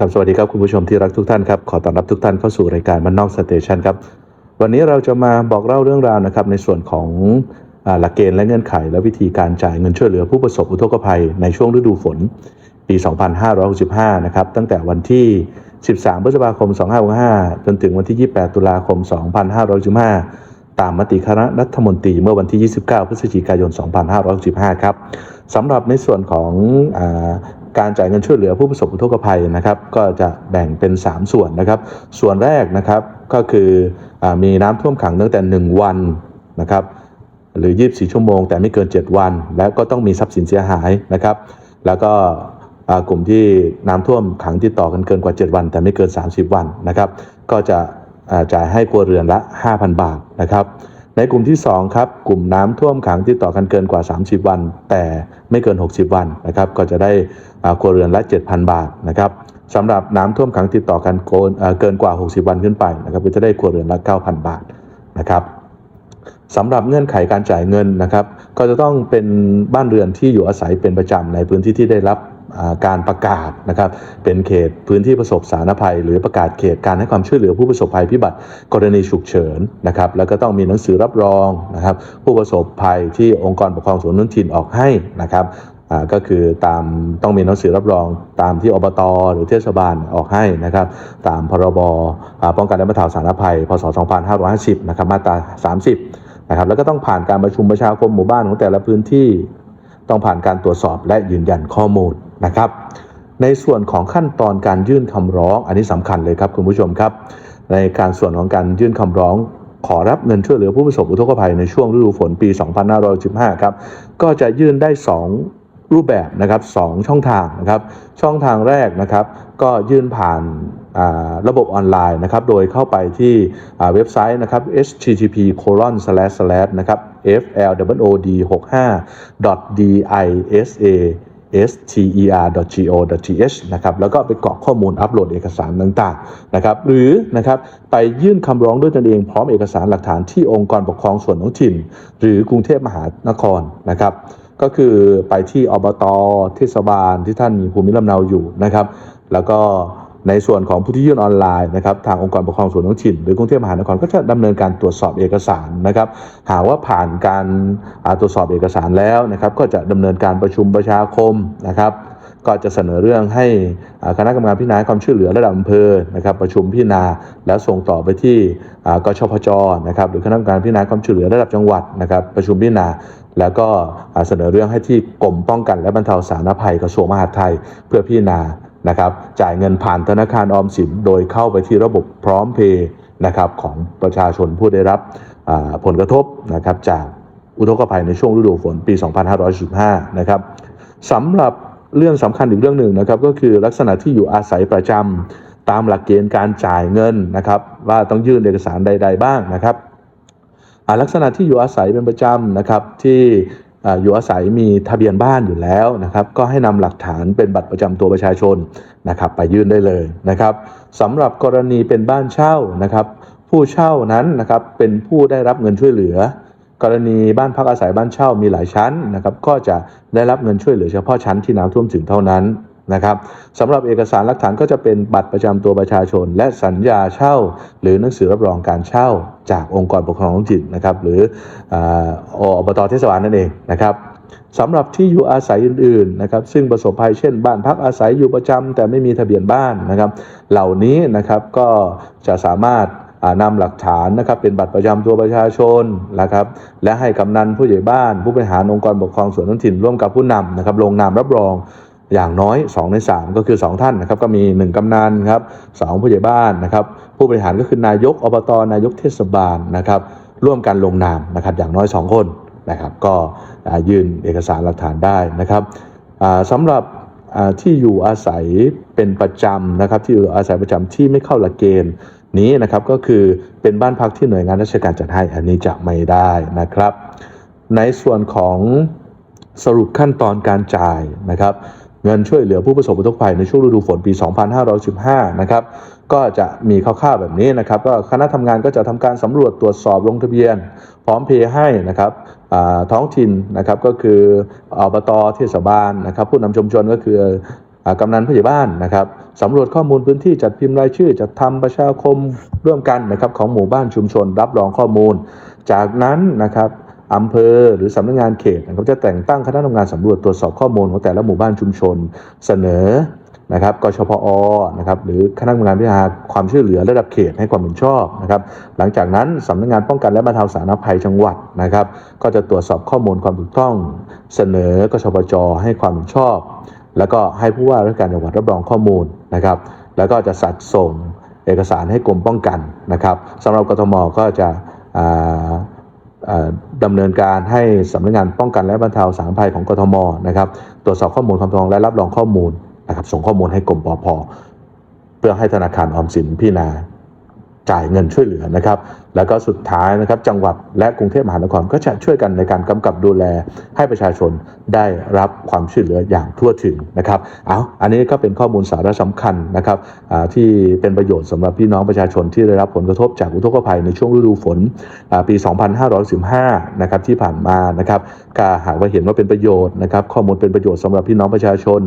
ครับสวัสดีครับคุณผู้ชมที่รักทุกท่านครับขอต้อนรับทุกท่านเข้าสู่รายการมันนอกสเตชันครับวันนี้เราจะมาบอกเล่าเรื่องราวนะครับในส่วนของหลักเกณฑ์และเงื่อนไข และวิธีการจ่ายเงินช่วยเหลือผู้ประสบอุทกภัยในช่วงฤดูฝน ปี 2565 นะครับตั้งแต่วันที่ 13 พฤษภาคม 2565 จนถึงวันที่ 28 ตุลาคม 2565 ตามมติคณะรัฐมนตรีเมื่อวันที่ 29 พฤศจิกายน 2565 ครับสำหรับในส่วนของอ การจ่ายเงินช่วยเหลือผู้ประสบอุทกภัยนะครับ ก็จะแบ่งเป็น 3 ส่วนนะครับ ส่วนแรกนะครับก็คืออมีน้ำท่วมขังตั้งแต่ 1 วันนะครับ หรือ 24 ชั่วโมง แต่ไม่เกิน 7 วัน แล้วก็ต้องมีทรัพย์สินเสียหายนะครับ แล้วก็กลุ่มที่น้ำท่วมขังติดต่อกันเกินกว่า 7 วัน แต่ไม่เกิน 30 วันนะครับ ก็จะจ่ายให้ครัวเรือนละ 5,000 บาทนะครับ ในกลุ่มที่2ครับกลุ่มน้ำท่วมขังติดต่อกันเกินกว่า 30 วัน แต่ไม่เกิน 60 วันนะครับก็จะได้ครัวเรือนละ 7,000 บาทนะครับสำหรับน้ำท่วมขังติดต่อกันโกนเกินกว่า 60 วันขึ้นไปนะครับก็จะได้ครัวเรือนละ 9,000 บาทนะครับสำหรับเงื่อนไขการจ่ายเงินนะครับ ก็จะต้องเป็นบ้านเรือนที่อยู่อาศัยเป็นประจำในพื้นที่ที่ได้รับ การประกาศนะครับเป็นเขตพื้นที่ประสบสาธารณภัย หรือประกาศเขตการให้ความช่วยเหลือผู้ประสบภัยพิบัติกรณีฉุกเฉินนะครับแล้วก็ต้องมีหนังสือรับรองนะครับผู้ประสบภัยที่องค์กรปกครองส่วนท้องถิ่นออกให้นะครับก็คือตามต้องมีหนังสือรับรองตามที่อบตหรือเทศบาลออกให้นะครับ ตามพรบป้องกันและบรรเทาสาธารณภัย พศ 2550 นะครับมาตรา 30 นะครับ แล้วก็ต้องผ่านการประชุมประชาคมหมู่บ้านของแต่ละพื้นที่ ต้องผ่านการตรวจสอบและยืนยันข้อมูล นะครับ ในส่วนของขั้นตอนการยื่นคำร้อง อันนี้สำคัญเลยครับคุณผู้ชมครับ ในการส่วนของการยื่นคำร้องขอรับเงินช่วยเหลือผู้ประสบอุทกภัยในช่วงฤดูฝนปี 2515 ครับ ก็จะยื่นได้ 2 รูปแบบนะครับสองช่องทางนะครับ ช่องทางแรกนะครับ ก็ยื่นผ่านาระบบออนไลน์นะครับ โดยเข้าไปที่เว็บไซต์นะครับ http colon slash slash นะครับ flwod 65 disa ster.go.th นะครับแล้วก็ไปกรอกข้อมูลอัปโหลดเอกสารต่างๆนะครับหรือนะครับไปยื่นคำร้องด้วยตนเองพร้อมเอกสารหลักฐานที่องค์กรปกครองส่วนท้องถิ่น หรือกรุงเทพมหานครนะครับก็คือไปที่อบตเทศบาลที่ท่านมีภูมิลำเนาอยู่นะครับ แล้วก็ ในส่วนของผู้ที่ยื่นออนไลน์นะครับทางองค์กรปกครองส่วนท้องถิ่นหรือกรุงเทพมหานครก็จะดำเนินการตรวจสอบเอกสารนะครับหาว่าผ่านการตรวจสอบเอกสารแล้วนะครับก็จะดำเนินการประชุมประชาคมนะครับก็จะเสนอเรื่องให้คณะกรรมการพิจารณาความช่วยเหลือระดับอำเภอนะครับประชุมพิจารณาแล้วส่งต่อไปที่อ่ากชพจนะครับหรือคณะกรรมการพิจารณาความช่วยเหลือระดับจังหวัดนะครับประชุมพิจารณาแล้วก็เสนอเรื่องให้ที่กรมป้องกันและบรรเทาสาธารณภัยกระทรวงมหาดไทยเพื่อพิจารณา นะครับจ่ายเงินผ่านธนาคารออมสินโดยเข้าไปที่ระบบพร้อมเพย์นะครับของประชาชนผู้ได้รับผลกระทบนะครับจากอุทกภัยในช่วงฤดูฝนปี 2515นะครับสำหรับเรื่องสำคัญอีกเรื่องหนึ่งนะครับก็คือลักษณะที่อยู่อาศัยประจำตามหลักเกณฑ์การจ่ายเงินนะครับว่าต้องยื่นเอกสารใด ๆ บ้างนะครับอ่าลักษณะที่อยู่อาศัยเป็นประจำนะครับที่ อยู่อาศัยมีทะเบียนบ้านอยู่แล้วนะครับ ก็ให้นำหลักฐานเป็นบัตรประจำตัวประชาชนนะครับไปยื่นได้เลยนะครับสำหรับกรณีเป็นบ้านเช่านะครับ ผู้เช่านั้นนะครับเป็นผู้ได้รับเงินช่วยเหลือ กรณีบ้านพักอาศัยบ้านเช่ามีหลายชั้นนะครับ ก็จะได้รับเงินช่วยเหลือเฉพาะชั้นที่น้ำท่วมถึงเท่านั้น นะครับสำหรับเอกสารหลักฐานก็จะเป็นบัตรประจำตัวประชาชน และสัญญาเช่า หรือหนังสือรับรองการเช่าจากองค์กรปกครองท้องถิ่นนะครับหรืออบตเทศบาลนั่นเองนะครับสำหรับที่อยู่อาศัยอื่นๆนะครับซึ่งประสบภัยเช่นบ้านพักอาศัยอยู่ประจำแต่ไม่มีทะเบียนบ้านนะครับ เหล่านี้นะครับก็จะสามารถอ่านำหลักฐานนะครับเป็นบัตรประจำตัวประชาชนนะครับและให้กำนันผู้ใหญ่บ้าน ผู้บริหารองค์กรปกครองส่วนท้องถิ่นร่วมกับผู้นำนะครับลงนามรับรอง อย่างน้อย 2 ใน 3 ก็คือ 2 ท่านนะครับก็มี 1 กำนันครับสองผู้ใหญ่บ้านนะครับผู้บริหารก็คือนายกอบตนายกเทศบาลนะครับร่วมกันลงนามนะครับอย่างน้อย 2 คนนะครับก็ยื่นเอกสารหลักฐานได้นะครับสำหรับที่อยู่อาศัยเป็นประจำนะครับที่อยู่อาศัยประจำที่ไม่เข้าหลักเกณฑ์นี้นะครับก็คือเป็นบ้านพักที่หน่วยงานราชการจัดให้อันนี้จะไม่ได้นะครับ ในส่วนของสรุปขั้นตอนการจ่ายนะครับ เงินช่วยเหลือผู้ประสบอุทกภัยในช่วงฤดูฝนปี 2515 นะครับ ก็จะมีคร่าวๆแบบนี้นะครับ ก็คณะทำงานก็จะทำการสำรวจตรวจสอบลงทะเบียน พร้อมเพย์ให้นะครับท้องถิ่นนะครับก็คืออบตเทศบาลนะครับ ผู้นำชุมชนก็คืออกำนันผู้ใหญ่บ้านนะครับสำรวจข้อมูลพื้นที่จัดพิมพ์รายชื่อ จัดทำประชาคมร่วมกันนะครับของหมู่บ้านชุมชน รับรองข้อมูล จากนั้นนะครับ อำเภอหรือสำนักงานเขตนะครับจะแต่งตั้งคณะทำงานสำรวจตรวจสอบข้อมูลของแต่ละหมู่บ้านชุมชนเสนอนะครับกชพอนะครับหรือคณะทำงานพิจารณาความช่วยเหลือระดับเขตให้ความเห็นชอบนะครับหลังจากนั้นสำนักงานป้องกันและบรรเทาสาธารณภัยจังหวัดนะครับ ก็จะตรวจสอบข้อมูลความถูกต้อง เสนอกชปจให้ความเห็นชอบ แล้วก็ให้ผู้ว่าราชการจังหวัดรับรองข้อมูลนะครับ แล้วก็จะสัดส่งเอกสารให้กรมป้องกันนะครับสำหรับกทมก็จะอ่า ดำเนินการให้สำนักงานป้องกันและบรรเทาสาธารณภัยของกทมนะครับตรวจสอบข้อมูลความจองและรับรองข้อมูลนะครับส่งข้อมูลให้กรมปอพเพื่อให้ธนาคารออมสินพิจารณา จ่ายเงินช่วยเหลือนะครับ แล้วก็สุดท้ายนะครับจังหวัดและกรุงเทพมหานครก็จะช่วยกันในการกำกับดูแลให้ประชาชนได้รับความช่วยเหลืออย่างทั่วถึงนะครับเอาอันนี้ก็เป็นข้อมูลสาระสำคัญนะครับที่เป็นประโยชน์สำหรับพี่น้องประชาชนที่ได้รับผลกระทบจากอุทกภัยในช่วงฤดูฝนปี 2515นะครับที่ผ่านมานะครับก็หากว่าเห็นว่าเป็นประโยชน์นะครับข้อมูลเป็นประโยชน์สำหรับพี่น้องประชาชน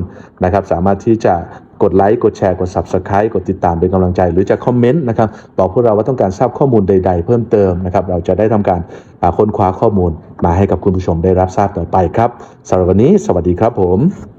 นะครับสามารถที่จะ กดไลค์กดแชร์กด Subscribe กดติดตามเป็นกำลังใจ หรือจะคอมเมนต์นะครับบอกพวกเราว่าต้องการทราบข้อมูลใด ๆ เพิ่มเติมนะครับเราจะได้ทำการค้นคว้าข้อมูลมาให้กับคุณผู้ชมได้รับทราบต่อไปครับสำหรับวันนี้ สวัสดีครับผม